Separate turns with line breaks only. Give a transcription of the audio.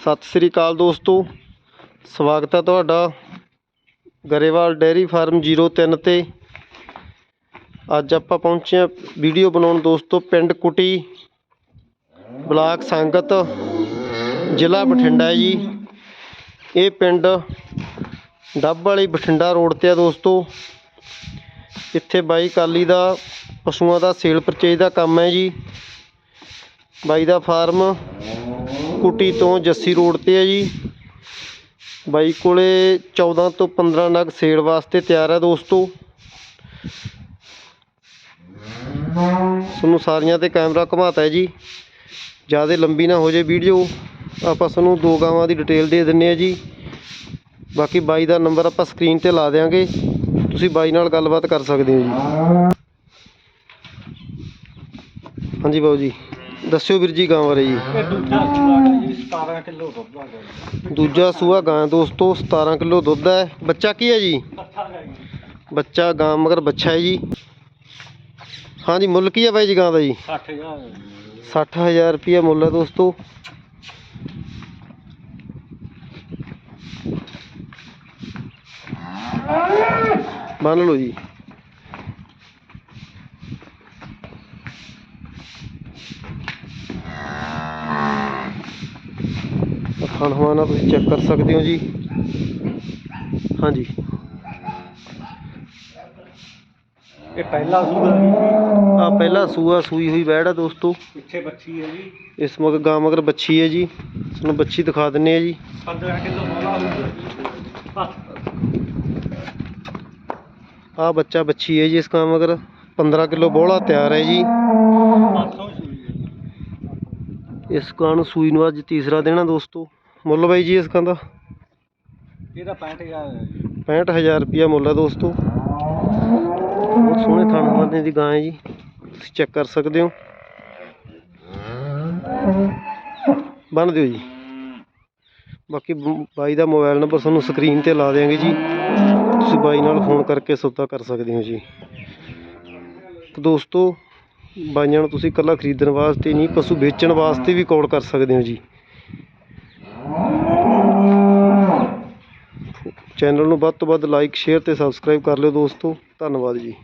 ਸਤਿ ਸ੍ਰੀ ਅਕਾਲ ਦੋਸਤੋ। ਸਵਾਗਤ ਹੈ ਤੁਹਾਡਾ ਗਰੇਵਾਲ ਡੇਅਰੀ ਫਾਰਮ 03 ਤੇ। ਅੱਜ ਆਪਾਂ ਪਹੁੰਚੇ ਹਾਂ ਵੀਡੀਓ ਬਣਾਉਣ ਦੋਸਤੋ, ਪਿੰਡ ਕੁਟੀ ਬਲਾਕ ਸੰਗਤ, ਜ਼ਿਲ੍ਹਾ ਬਠਿੰਡਾ ਹੈ ਜੀ। ਇਹ ਪਿੰਡ ਡੱਬ ਵਾਲੀ ਬਠਿੰਡਾ ਰੋਡ ਤੇ ਆ ਦੋਸਤੋ। ਇੱਥੇ ਬਾਈ ਕਾਲੀ ਦਾ, ਪਸ਼ੂਆਂ ਦਾ ਸੇਲ ਪਰਚੇਜ ਦਾ ਕੰਮ ਹੈ ਜੀ। ਬਾਈ ਦਾ ਫਾਰਮ ਕੁਟੀ ਤੋਂ ਜੱਸੀ ਰੋਡ ਤੇ ਹੈ ਜੀ। ਬਾਈ ਕੋਲੇ 14 ਤੋਂ 15 ਨਗ ਸੇਲ ਵਾਸਤੇ ਤਿਆਰ ਹੈ ਦੋਸਤੋ। ਤੁਹਾਨੂੰ ਸਾਰੀਆਂ ਤੇ ਕੈਮਰਾ ਘੁਮਾਤਾ ਹੈ ਜੀ। ਜ਼ਿਆਦਾ ਲੰਬੀ ਨਾ ਹੋ ਜੇ ਵੀਡੀਓ। ਆਪਾਂ ਤੁਹਾਨੂੰ ਦੋ ਗਾਵਾਂ ਦੀ ਡਿਟੇਲ ਦੇ ਦਿੰਨੇ ਆ ਜੀ। ਬਾਕੀ ਬਾਈ ਦਾ ਨੰਬਰ ਆਪਾਂ ਸਕਰੀਨ ਤੇ ਲਾ ਦੇਾਂਗੇ ਤੁਸੀਂ ਬਾਈ ਨਾਲ ਗੱਲਬਾਤ ਕਰ ਸਕਦੇ ਹੋ ਜੀ। ਹਾਂਜੀ ਬਾਊ ਜੀ। ਦੱਸਿਓ ਵੀਰ ਜੀ ਗਾਂ ਬਾਰੇ ਜੀ।
ਦੂਜਾ ਸੂਆ ਜੀ 17 ਕਿਲੋ ਦੁੱਧ ਆ ਗਿਆ
ਦੂਜਾ ਸੂਆ ਗਾਂ ਦੋਸਤੋ 17 ਕਿਲੋ ਦੁੱਧ ਹੈ। ਬੱਚਾ ਕੀ ਹੈ ਜੀ? ਬੱਚਾ ਗਾਂ ਮਗਰ ਬੱਚਾ ਹੈ ਜੀ। ਹਾਂਜੀ ਮੁੱਲ ਕੀ ਹੈ ਬਾਈ ਜੀ ਗਾਂ ਦਾ ਜੀ?
60000
60000 ਰੁਪਏ ਮੁੱਲ ਹੈ ਦੋਸਤੋ। ਬੰਨ ਲਓ ਜੀ। ਖਾਣ ਹਵਾਨਾ ਤੁਸੀਂ ਚੈੱਕ ਕਰ ਸਕਦੇ ਹੋ ਜੀ। ਹਾਂਜੀ।
ਇਹ ਪਹਿਲਾ ਸੂਆ
ਆ ਪਹਿਲਾ ਸੂਆ ਸੂਈ ਹੋਈ ਬੈੜ ਆ ਦੋਸਤੋ।
ਪਿੱਛੇ ਬੱਚੀ ਹੈ ਜੀ।
ਇਸ ਮਗਰ ਗਾਂ ਮਗਰ ਬੱਚੀ ਹੈ ਜੀ। ਤੁਹਾਨੂੰ ਬੱਚੀ ਦਿਖਾ ਦਿੰਨੇ ਆ ਜੀ।
15 ਕਿਲੋ ਬੋਲਾ ਹੋਊਗਾ
ਆ ਬੱਚਾ ਬੱਚੀ ਹੈ ਜੀ ਇਸ ਗਾਂ ਮਗਰ। 15 ਕਿਲੋ ਬੋਲਾ ਤਿਆਰ ਹੈ ਜੀ।
500 ਸੂਈ ਹੈ
ਇਸ ਗਾਂ ਨੂੰ ਸੂਈ ਨੂੰ ਅੱਜ ਤੀਸਰਾ ਦੇਣਾ ਦੋਸਤੋ। ਮੁੱਲ ਬਾਈ ਜੀ ਇਸ ਗਾਂ ਦਾ?
ਇਹਦਾ 65000 ਹੈ ਜੀ।
65000 ਰੁਪਿਆ ਮੁੱਲ ਹੈ ਦੋਸਤੋ। ਬਹੁਤ ਸੋਹਣੇ ਥਣ ਹਵਾਨੇ ਦੀ ਗਾਂ ਹੈ ਜੀ। ਤੁਸੀਂ ਚੈੱਕ ਕਰ ਸਕਦੇ ਹੋ। ਬੰਨ ਦਿਓ ਜੀ। ਬਾਕੀ ਬਾਈ ਦਾ ਮੋਬਾਈਲ ਨੰਬਰ ਤੁਹਾਨੂੰ ਸਕਰੀਨ ਤੇ ਲਾ ਦਿਆਂਗੇ ਜੀ। ਤੁਸੀਂ ਬਾਈ ਨਾਲ ਫੋਨ ਕਰਕੇ ਸੌਦਾ ਕਰ ਸਕਦੇ ਹੋ ਜੀ। ਤੇ ਦੋਸਤੋ ਬਾਈਆਂ ਨੂੰ ਤੁਸੀਂ ਇਕੱਲਾ ਖਰੀਦਣ ਵਾਸਤੇ ਨਹੀਂ ਪਸ਼ੂ ਵੇਚਣ ਵਾਸਤੇ ਵੀ ਕਾਲ ਕਰ ਸਕਦੇ ਹੋ ਜੀ। ਚੈਨਲ ਨੂੰ ਵੱਧ ਤੋਂ ਵੱਧ ਲਾਈਕ ਸ਼ੇਅਰ ਅਤੇ ਸਬਸਕ੍ਰਾਈਬ ਕਰ ਲਿਓ ਦੋਸਤੋ। ਧੰਨਵਾਦ ਜੀ।